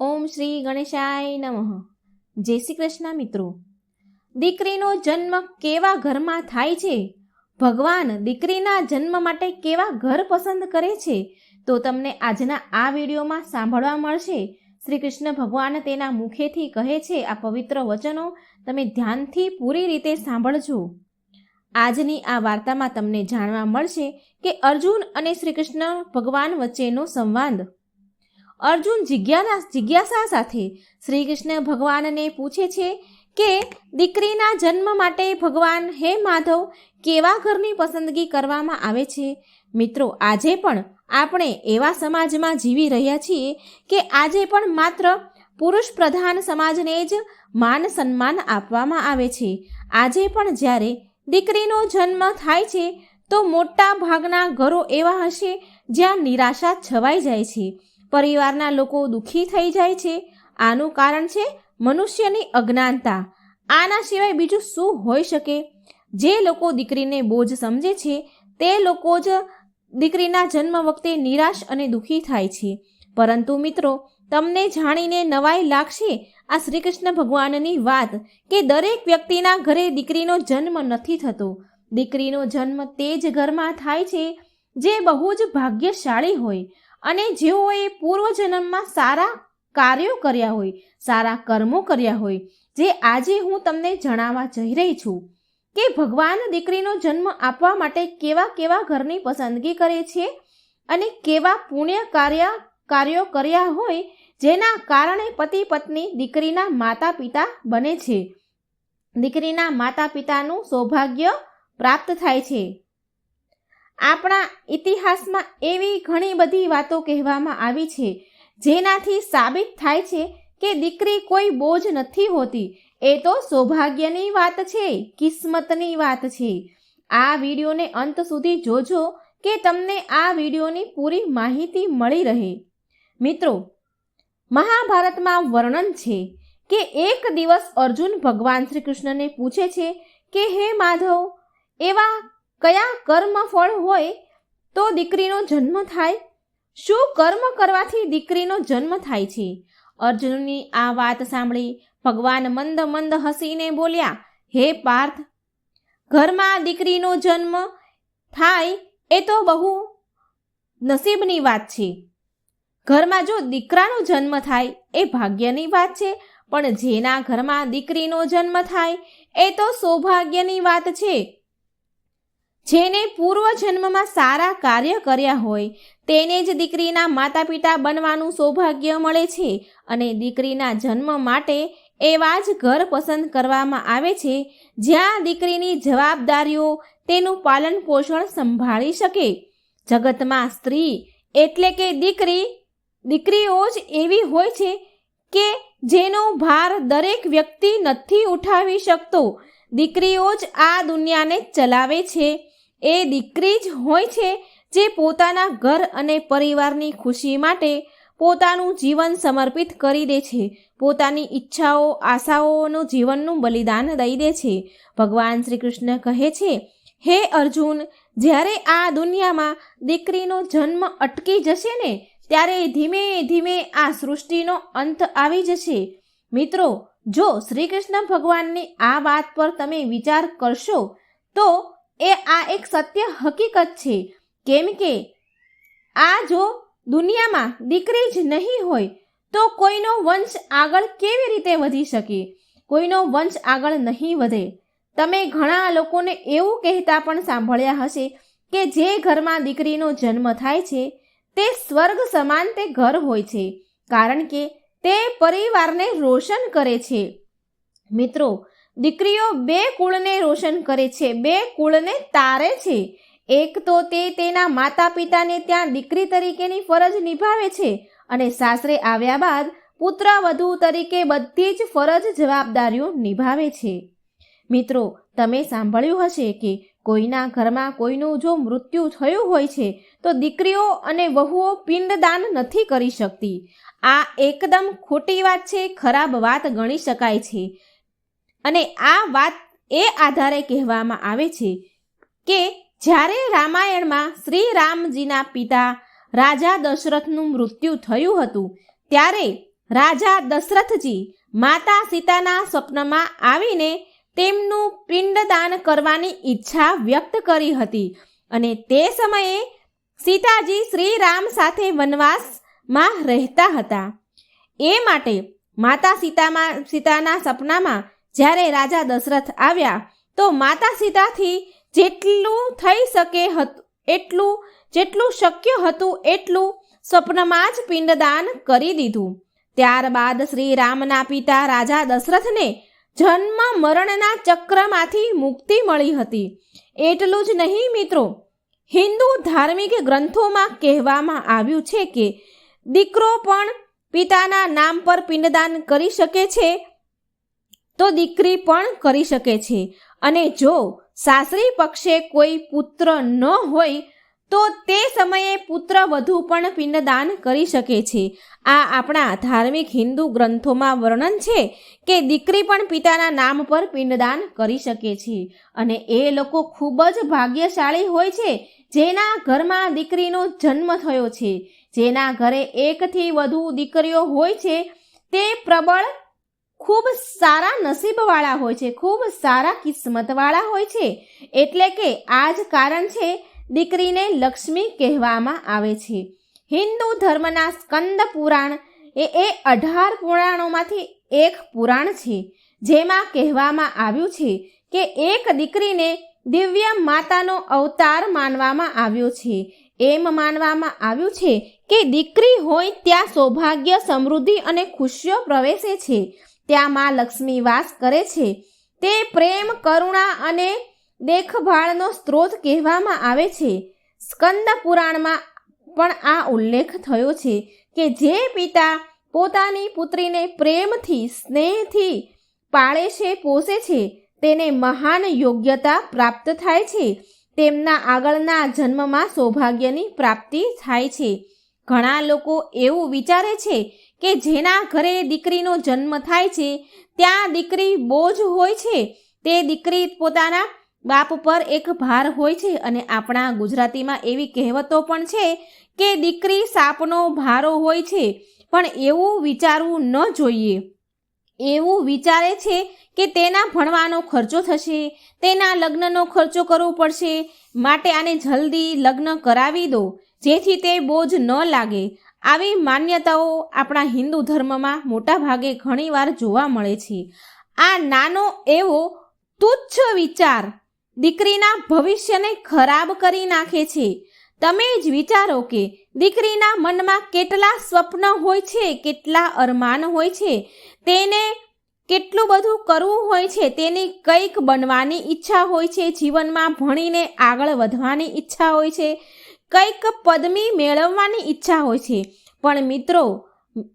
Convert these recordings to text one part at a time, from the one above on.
ઓમ શ્રી ગણેશાય નમઃ. જય શ્રી કૃષ્ણ મિત્રો. દીકરીનો જન્મ કેવા ઘરમાં થાય છે? ભગવાન દીકરીના જન્મ માટે કેવા ઘર પસંદ કરે છે? તો તમને આજના આ વિડીયોમાં સાંભળવા મળશે. શ્રી કૃષ્ણ ભગવાન તેના મુખેથી કહે છે આ પવિત્ર વચનો તમે ધ્યાનથી પૂરી રીતે સાંભળજો. આજની આ વાર્તામાં તમને જાણવા મળશે કે અર્જુન અને શ્રી કૃષ્ણ ભગવાન વચ્ચેનો સંવાદ અર્જુન જિજ્ઞાના જિજ્ઞાસા સાથે શ્રી કૃષ્ણ ભગવાનને પૂછે છે કે, દીકરીના જન્મ માટે ભગવાન હે માધવ, કેવા ઘરની પસંદગી કરવામાં આવે છે? મિત્રો, આજે પણ આપણે એવા સમાજમાં જીવી રહ્યા છીએ કે આજે પણ માત્ર પુરુષ પ્રધાન સમાજને જ માન સન્માન આપવામાં આવે છે. આજે પણ જ્યારે દીકરીનો જન્મ થાય છે, તો મોટા ભાગના ઘરો એવા હશે જ્યાં નિરાશા છવાઈ જાય છે. પરિવારના લોકો દુઃખી થઈ જાય છે. આનું કારણ છે મનુષ્યની અજ્ઞાનતા. આના સિવાય બીજું શું હોઈ શકે? જે લોકો દીકરીને બોજ સમજે છે, તે લોકો જ દીકરીના જન્મ વખતે નિરાશ અને દુઃખી થાય છે. પરંતુ મિત્રો, તમને જાણીને નવાઈ લાગશે આ શ્રી કૃષ્ણ ભગવાનની વાત કે દરેક વ્યક્તિના ઘરે દીકરીનો જન્મ નથી થતો. દીકરીનો જન્મ તે જ ઘરમાં થાય છે જે બહુ જ ભાગ્યશાળી હોય. અને જેઓએ પૂર્વજન્મમાં સારા કાર્યો કર્યા હોય, સારા કર્મો કર્યા હોય, જે આજે હું તમને જણાવવા જઈ રહી છું, કે ભગવાન દીકરીનો જન્મ આપવા માટે કેવા કેવા ઘરની પસંદગી કરે છે અને કેવા પુણ્ય કાર્ય, કાર્યો કર્યા હોય, જેના કારણે પતિ પત્ની દીકરીના માતા પિતા બને છે. દીકરીના માતા પિતાનું સૌભાગ્ય પ્રાપ્ત થાય છે. આપણા ઇતિહાસમાં એવી ઘણી બધી વાતો કહેવામાં આવી છે, જેનાથી સાબિત થાય છે કે દીકરી કોઈ બોજ નથી હોતી. એ તો સૌભાગ્યની વાત છે, કિસ્મતની વાત છે. આ વિડીયોને અંત સુધી જોજો કે તમને આ વિડીયોની પૂરી માહિતી મળી રહે. મિત્રો, મહાભારતમાં વર્ણન છે કે એક દિવસ અર્જુન ભગવાન શ્રી કૃષ્ણને પૂછે છે કે, હે માધવ, એવા કયા કર્મ ફળ હોય તો દીકરીનો જન્મ થાય? શું કર્મ કરવાથી દીકરીનો જન્મ થાય છે? અર્જુનની આ વાત સાંભળી ભગવાન મંદ મંદ હસીને બોલ્યા, હે પાર્થ, ઘરમાં દીકરીનો જન્મ થાય એ તો બહુ નસીબની વાત છે. ઘરમાં જો દીકરાનો જન્મ થાય એ ભાગ્યની વાત છે, પણ જેના ઘરમાં દીકરીનો જન્મ થાય એ તો સૌભાગ્યની વાત છે. જેને પૂર્વ જન્મમાં સારા કાર્ય કર્યા હોય, તેને જ દીકરીના માતા પિતા બનવાનું સૌભાગ્ય મળે છે અને દીકરીના જન્મ માટે એવા જ ઘર પસંદ કરવામાં આવે છે, જ્યાં દીકરીની જવાબદારીઓ તેનું પાલન પોષણ સંભાળી શકે. જગતમાં સ્ત્રી એટલે કે દીકરી, દીકરીઓ જ એવી હોય છે કે જેનો ભાર દરેક વ્યક્તિ નથી ઉઠાવી શકતો. દીકરીઓ જ આ દુનિયાને ચલાવે છે. એ દીકરી જ હોય છે જે પોતાના ઘર અને પરિવારની ખુશી માટે પોતાનું જીવન સમર્પિત કરી દે છે. પોતાની ઈચ્છાઓ, આશાઓનું જીવનનું બલિદાન દઈ દે છે. ભગવાન શ્રી કૃષ્ણ કહે છે, હે અર્જુન, જ્યારે આ દુનિયામાં દીકરીનો જન્મ અટકી જશે ને, ત્યારે ધીમે ધીમે આ સૃષ્ટિનો અંત આવી જશે. મિત્રો, જો શ્રી કૃષ્ણ ભગવાનની આ વાત પર તમે વિચાર કરશો, તો એ આ એક સત્ય હકીકત છે. કેમ કે આ જો દુનિયામાં દીકરી જ નહીં હોય, તો કોઈનો વંશ આગળ કેવી રીતે વધી શકે? કોઈનો વંશ આગળ નહીં વધે. તમે ઘણા લોકોને એવું કહેતા પણ સાંભળ્યા હશે કે જે ઘરમાં દીકરીનો જન્મ થાય છે, તે સ્વર્ગ સમાન તે ઘર હોય છે. કારણ કે તે પરિવારને રોશન કરે છે. મિત્રો દીકરીઓ બે કુળને રોશન કરે છે, બે કુળને તારે છે. એક તો તે તેના માતા પિતાને ત્યાં દીકરી તરીકેની ફરજ નિભાવે છે અને સાસરે આવ્યા બાદ પુત્ર વધુ તરીકે બધી જ ફરજ જવાબદારીઓ નિભાવે છે. મિત્રો, તમે સાંભળ્યું હશે કે કોઈના ઘરમાં કોઈનું જો મૃત્યુ થયું હોય છે, તો દીકરીઓ અને વહુઓ પિંડદાન નથી કરી શકતી. આ એકદમ ખોટી વાત છે, ખરાબ વાત ગણી શકાય છે. અને આ વાત એ આધારે કહેવામાં આવે છે કે જ્યારે રામાયણમાં શ્રી રામજીના પિતા રાજા દશરથનું મૃત્યુ થયું હતું, ત્યારે રાજા દશરથજી માતા સીતાના સ્વપ્નમાં આવીને તેમનું પિંડદાન કરવાની ઈચ્છા વ્યક્ત કરી હતી અને તે સમયે સીતાજી શ્રી રામ સાથે વનવાસમાં રહેતા હતા. એ માટે માતા સીતામાં, સીતાના સપનામાં જ્યારે રાજા દશરથ આવ્યા, તો માતા સીતાથી જેટલું થઈ શકે હતું, એટલું, જેટલું શક્ય હતું એટલું સ્વપ્નમાં જ પિંડદાન કરી દીધું. ત્યારબાદ શ્રી રામના પિતા રાજા દશરથને જન્મ મરણના ચક્રમાંથી મુક્તિ મળી હતી. એટલું જ નહીં મિત્રો, હિન્દુ ધાર્મિક ગ્રંથોમાં કહેવામાં આવ્યું છે કે દીકરો પણ પિતાના નામ પર પિંડદાન કરી શકે છે તો દીકરી પણ કરી શકે છે. અને જો સાસરી પક્ષે કોઈ પુત્ર ન હોય, તો તે સમયે પુત્ર વધુ પણ પિંડદાન કરી શકે છે. આ આપણા ધાર્મિક હિન્દુ ગ્રંથોમાં વર્ણન છે કે દીકરી પણ પિતાના નામ પર પિંડદાન કરી શકે છે. અને એ લોકો ખૂબ જ ભાગ્યશાળી હોય છે, જેના ઘરમાં દીકરીનો જન્મ થયો છે. જેના ઘરે એકથી વધુ દીકરીઓ હોય છે, તે પ્રબળ ખૂબ સારા નસીબવાળા હોય છે, ખૂબ સારા કિસ્મતવાળા હોય છે. એટલે કે આ જ કારણ છે, દીકરીને લક્ષ્મી કહેવામાં આવે છે. હિન્દુ ધર્મના સ્કંદ પુરાણ એ એ અઢાર પુરાણોમાંથી એક પુરાણ છે, જેમાં કહેવામાં આવ્યું છે કે એક દીકરીને દિવ્ય માતાનો અવતાર માનવામાં આવ્યો છે. એમ માનવામાં આવ્યું છે કે દીકરી હોય ત્યાં સૌભાગ્ય, સમૃદ્ધિ અને ખુશીઓ પ્રવેશે છે. ત્યાં માં લક્ષ્મી વાસ કરે છે. તે પ્રેમ, કરુણા અને દેખભાળનો સ્ત્રોત કહેવામાં આવે છે. સ્કંદ પુરાણમાં પણ આ ઉલ્લેખ થયો છે કે જે પિતા પોતાની પુત્રીને પ્રેમથી, સ્નેહથી પાળે છે, પોષે છે, તેને મહાન યોગ્યતા પ્રાપ્ત થાય છે. તેમના આગળના જન્મમાં સૌભાગ્યની પ્રાપ્તિ થાય છે. ઘણા લોકો એવું વિચારે છે કે જેના ઘરે દીકરીનો જન્મ થાય છે, ત્યાં દીકરી બોજ હોય છે. તે દીકરી પોતાના બાપ પર એક ભાર હોય છે અને આપણા ગુજરાતીમાં એવી કહેવતો પણ છે કે દીકરી સાપનો ભારો હોય છે, પણ એવું વિચારવું ન જોઈએ. એવું વિચારે છે કે તેના ભણવાનો ખર્ચો થશે, તેના લગ્નનો ખર્ચો કરવો પડશે. માટે આને જલ્દી લગ્ન કરાવી દો, જેથી તે બોજ ન લાગે. આવી માન્યતાઓ આપણા હિન્દુ ધર્મમાં મોટા ભાગે ઘણીવાર જોવા મળે છે. આ નાનો એવો તુચ્છ વિચાર દીકરીના ભવિષ્યને ખરાબ કરી નાખે છે. તમે જ વિચારો કે દીકરીના મનમાં કેટલા સ્વપ્ન હોય છે, કેટલા અરમાન હોય છે, તેને કેટલું બધું કરવું હોય છે, તેની કંઈક બનવાની ઈચ્છા હોય છે, જીવનમાં ભણીને આગળ વધવાની ઈચ્છા હોય છે કંઈક પદવી મેળવવાની ઈચ્છા હોય છે. પણ મિત્રો,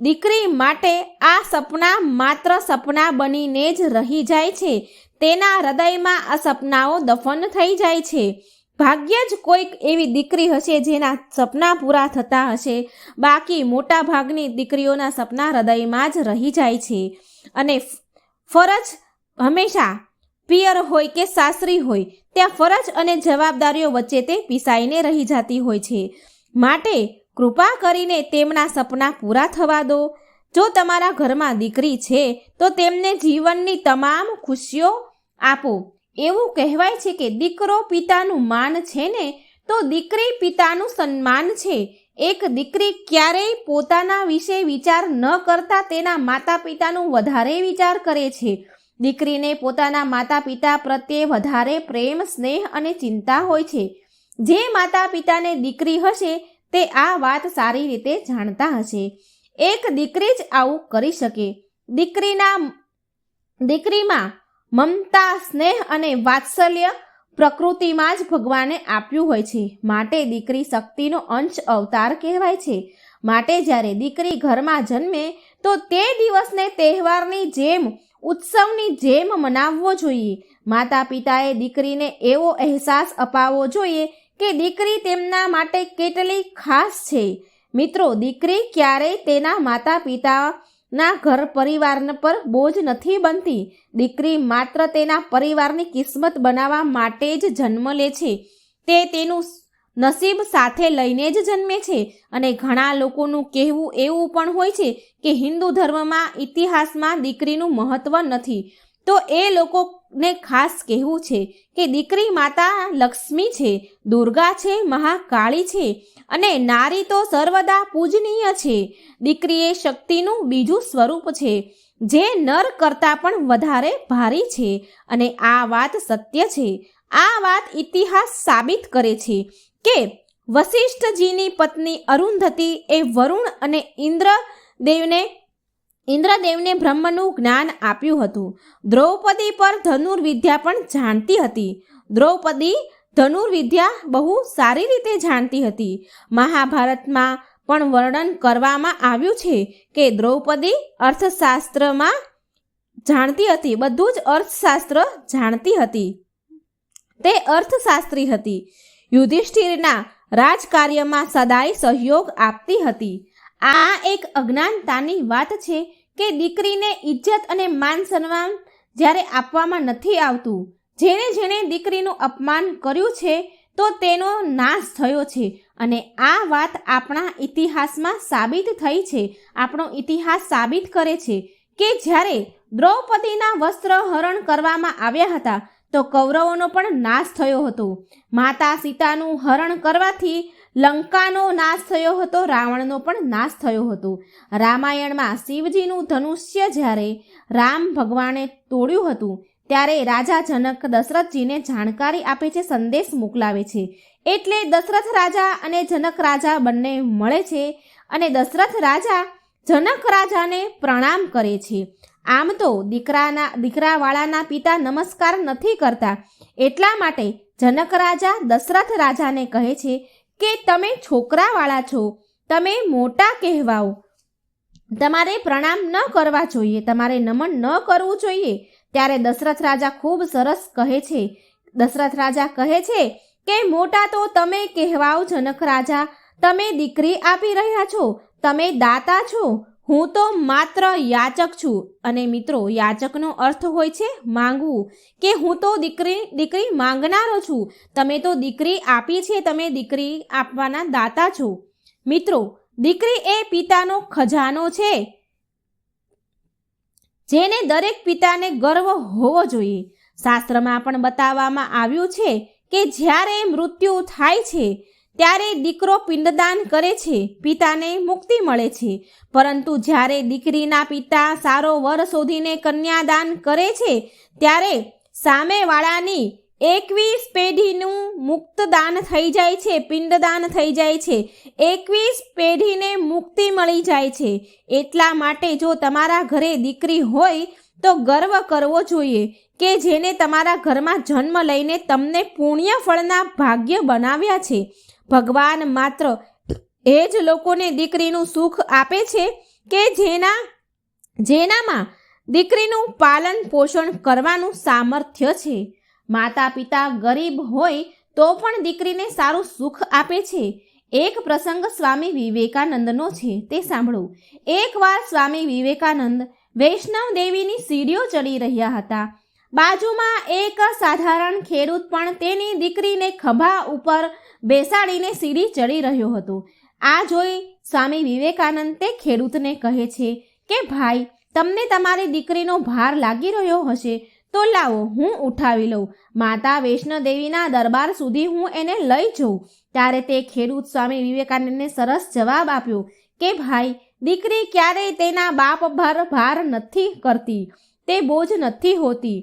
દીકરી માટે આ સપના માત્ર સપના બનીને જ રહી જાય છે. તેના હૃદયમાં આ સપનાઓ દફન થઈ જાય છે. ભાગ્યે જ કોઈક એવી દીકરી હશે જેના સપના પૂરા થતા હશે. બાકી મોટા ભાગની દીકરીઓના સપના હૃદયમાં જ રહી જાય છે. અને ફરજ હંમેશા પિયર હોય કે સાસરી હોય, ત્યાં ફરજ અને જવાબદારીઓ વચ્ચે તે પીસાઈને રહી જતી હોય છે. માટે કૃપા કરીને તેમના સપના પૂરા થવા દો. જો તમારા ઘરમાં દીકરી છે, તો તેમને જીવનની તમામ ખુશીઓ આપો. એવું કહેવાય છે કે દીકરો પિતાનું માન છે ને, તો દીકરી પિતાનું સન્માન છે. એક દીકરી ક્યારેય પોતાના વિશે વિચાર ન કરતા તેના માતા પિતાનું વધારે વિચાર કરે છે. દીકરીને પોતાના માતા પિતા પ્રત્યે વધારે પ્રેમ, સ્નેહ અને ચિંતા હોય છે. જે માતા પિતાને દીકરી હશે, તે આ વાત સારી રીતે જાણતા હશે. એક દીકરી જ આવું કરી શકે. દીકરીના દીકરીમાં મમતા, સ્નેહ અને વાત્સલ્ય પ્રકૃતિમાં જ ભગવાને આપ્યું હોય છે. માટે દીકરી શક્તિનો અંશ અવતાર કહેવાય છે. માટે જ્યારે દીકરી ઘરમાં જન્મે તો તે દિવસને તહેવારની જેમ, ઉત્સવની જેમ મનાવવો જોઈએ. માતા પિતાએ દીકરીને એવો અહેસાસ અપાવવો જોઈએ કે દીકરી તેમના માટે કેટલી ખાસ છે. મિત્રો, દીકરી ક્યારેય તેના માતા પિતાના ઘર પરિવાર પર બોજ નથી બનતી. દીકરી માત્ર તેના પરિવારની કિસ્મત બનાવવા માટે જ જન્મ લે છે. તે તેનું નસીબ સાથે લઈને જ જન્મે છે અને ઘણા લોકોનું કહેવું એવું પણ હોય છે કે હિન્દુ ધર્મમાં ઇતિહાસમાં દીકરીનું મહત્વ નથી. તો એ લોકોને ખાસ કહેવું છે કે દીકરી માતા લક્ષ્મી છે, દુર્ગા છે, મહાકાળી છે અને નારી તો સર્વદા પૂજનીય છે. દીકરી એ શક્તિનું બીજું સ્વરૂપ છે, જે નર કરતાં પણ વધારે ભારી છે અને આ વાત સત્ય છે. આ વાત ઇતિહાસ સાબિત કરે છે. કે વશિષ્ઠજીની પત્ની અરુંધતી એ વરુણ અને ઇન્દ્ર દેવને ઇન્દ્રદેવને બ્રહ્મનું જ્ઞાન આપ્યું હતું. દ્રૌપદી પર ધનુર્વિદ્યા પણ જાણતી હતી. દ્રૌપદી ધનુર્વિદ્યા બહુ સારી રીતે જાણતી હતી. મહાભારતમાં પણ વર્ણન કરવામાં આવ્યું છે કે દ્રૌપદી અર્થશાસ્ત્રમાં જાણતી હતી, બધું જ અર્થશાસ્ત્ર જાણતી હતી. તે અર્થશાસ્ત્રી હતી. યુધિષ્ઠિરના રાજકાર્યમાં સદાય સહયોગ આપતી હતી. આ એક અજ્ઞાનતાની વાત છે કે દીકરીને ઇજ્જત અને માન સન્માન જ્યારે આપવામાં નથી આવતું, જેણે જેણે દીકરીનું અપમાન કર્યું છે, તો તેનો નાશ થયો છે. અને આ વાત આપણા ઇતિહાસમાં સાબિત થઈ છે. આપણો ઇતિહાસ સાબિત કરે છે કે જ્યારે દ્રૌપદીના વસ્ત્ર હરણ કરવામાં આવ્યા હતા તો કૌરવોનો પણ નાશ થયો હતો. માતા સીતાનું હરણ કરવાથી લંકાનો નાશ થયો હતો, રાવણનો પણ નાશ થયો હતો. રામાયણમાં શિવજીનું ધનુષ્ય જ્યારે રામ ભગવાને તોડ્યું હતું, ત્યારે રાજા જનક દશરથજીને જાણકારી આપે છે, સંદેશ મોકલાવે છે. એટલે દશરથ રાજા અને જનક રાજા બંને મળે છે અને દશરથ રાજા જનક રાજાને પ્રણામ કરે છે. આમ તો દીકરાના, દીકરાવાળાના પિતા નમસ્કાર નથી કરતા. એટલા માટે જનક રાજા દશરથ રાજાને કહે છે કે તમે છોકરાવાળા છો. તમે મોટા કહેવાઓ. તમારે પ્રણામ ન કરવા જોઈએ. તમારે નમન ન કરવું જોઈએ. ત્યારે દશરથ રાજા ખૂબ સરસ કહે છે. દશરથ રાજા કહે છે કે મોટા તો તમે કહેવાઓ જનક રાજા. તમે દીકરી આપી રહ્યા છો. તમે દાતા છો. હું તો માત્ર યાચક છું. અને મિત્રો, યાચકનો અર્થ હોય છે માંગવું. કે હું તો દીકરી દીકરી માંગનારો છું. તમે તો દીકરી આપી છે, તમે દીકરી આપવાના દાતા છો. મિત્રો, દીકરી એ પિતાનો ખજાનો છે. જેને દરેક પિતાને ગર્વ હોવો જોઈએ. શાસ્ત્રમાં પણ બતાવવામાં આવ્યું છે કે જ્યારે મૃત્યુ થાય છે ત્યારે દીકરો પિંડદાન કરે છે, પિતાને મુક્તિ મળે છે. પરંતુ જ્યારે દીકરીના પિતા સારો વર શોધીને કન્યાદાન કરે છે, ત્યારે સામેવાળાની એકવીસ પેઢીનું મુક્તદાન થઈ જાય છે, પિંડદાન થઈ જાય છે. એકવીસ પેઢીને મુક્તિ મળી જાય છે. એટલા માટે જો તમારા ઘરે દીકરી હોય, તો ગર્વ કરવો જોઈએ કે જેને તમારા ઘરમાં જન્મ લઈને તમને પુણ્ય ફળના ભાગ્ય બનાવ્યા છે. ભગવાન માત્ર એ જ લોકોને દીકરીનું સુખ આપે છે કે જેના, જેનામાં દીકરીનું પાલન પોષણ કરવાનું સામર્થ્ય છે. માતા પિતા ગરીબ હોય તો પણ દીકરીને સારું સુખ આપે છે. એક પ્રસંગ સ્વામી વિવેકાનંદનો છે, તે સાંભળો. એકવાર સ્વામી વિવેકાનંદ વૈષ્ણવ દેવીની સીડીઓ ચડી રહ્યા હતા. બાજુમાં એક સાધારણ ખેડૂત પણ તેની દીકરીને ખભા ઉપર બેસાડીને સીડી ચડી રહ્યો હતો. આ જોઈ સ્વામી વિવેકાનંદ તે ખેડૂતને કહે છે કે, ભાઈ, તમને તમારી દીકરીનો ભાર લાગી રહ્યો હશે તો લાવો, હું ઉઠાવી લઉં. માતા વૈષ્ણોદેવીના દરબાર સુધી હું એને લઈ જઉં. ત્યારે તે ખેડૂત સ્વામી વિવેકાનંદને સરસ જવાબ આપ્યો કે, ભાઈ, દીકરી ક્યારેય તેના બાપ પર ભાર નથી કરતી. તે બોજ નથી હોતી.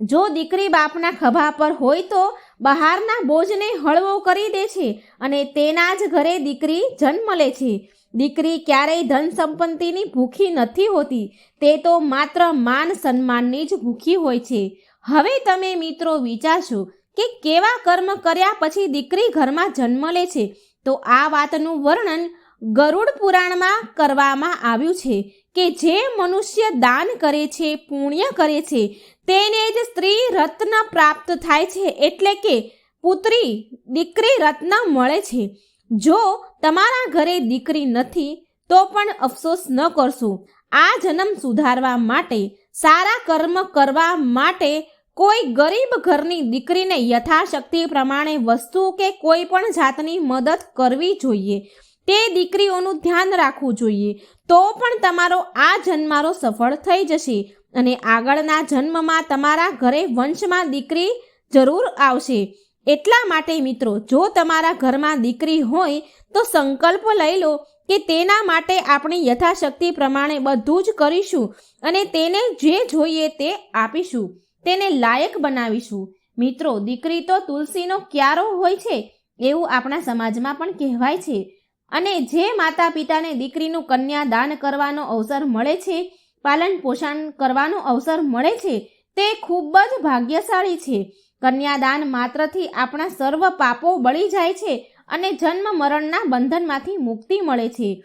જો દીકરી બાપના ખભા પર હોય તો બહારના બોજને હળવો કરી દે છે અને તેના જ ઘરે દીકરી જન્મ લે છે. દીકરી ક્યારેય ધન સંપત્તિની ભૂખી નથી હોતી, તે તો માત્ર માન સન્માનની જ ભૂખી હોય છે. હવે તમે મિત્રો વિચારશો કે કેવા કર્મ કર્યા પછી દીકરી ઘરમાં જન્મ લે છે, તો આ વાતનું વર્ણન ગરુડ પુરાણમાં કરવામાં આવ્યું છે કે જે મનુષ્ય દાન કરે છે, પુણ્ય કરે છે તેને જ સ્ત્રી રત્ન પ્રાપ્ત થાય છે એટલે કે પુત્રી દીકરી રત્ન મળે છે. જો તમારા ઘરે દીકરી નથી, તો પણ અફસોસ ન કરશો. આ જન્મ સુધારવા માટે, સારા કર્મ કરવા માટે કોઈ ગરીબ ઘરની દીકરીને યથાશક્તિ પ્રમાણે વસ્તુ કે કોઈ પણ જાતની મદદ કરવી જોઈએ. તે દીકરીઓનું ધ્યાન રાખવું જોઈએ. તો પણ તમારો આ જન્મારો સફળ થઈ જશે. અને આગળના જન્મમાં તમારા ઘરે વંશમાં દીકરી જરૂર આવશે. એટલા માટે મિત્રો, જો તમારા ઘરમાં દીકરી હોય, તો સંકલ્પ લઈ લો કે તેના માટે આપણે યથાશક્તિ પ્રમાણે બધું જ કરીશું અને તેને જે જોઈએ તે આપીશું, તેને લાયક બનાવીશું. મિત્રો, દીકરી તો તુલસીનો ક્યારો હોય છે, એવું આપણા સમાજમાં પણ કહેવાય છે. અને જે માતા પિતાને દીકરીનું કન્યા દાન કરવાનો અવસર મળે છે પાલન પોષણ કરવાનો અવસર મળે છે, તે ખૂબ જ ભાગ્યશાળી છે. કન્યાદાન માત્રથી આપણા સર્વ પાપો બળી જાય છે અને જન્મ મરણના બંધનમાંથી મુક્તિ મળે છે.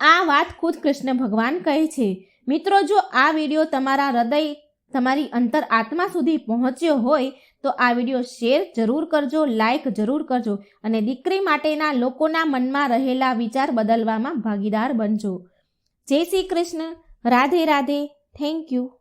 આ વાત ખુદ કૃષ્ણ ભગવાન કહે છે. મિત્રો, જો આ વીડિયો તમારા હૃદય, તમારી અંતર આત્મા સુધી પહોંચ્યો હોય, તો આ વીડિયો શેર જરૂર કરજો લાઇક જરૂર કરજો અને દીકરી માટેના લોકોના મનમાં રહેલા વિચાર બદલવામાં ભાગીદાર બનજો. જય Shri Krishna. Radhe Radhe thank you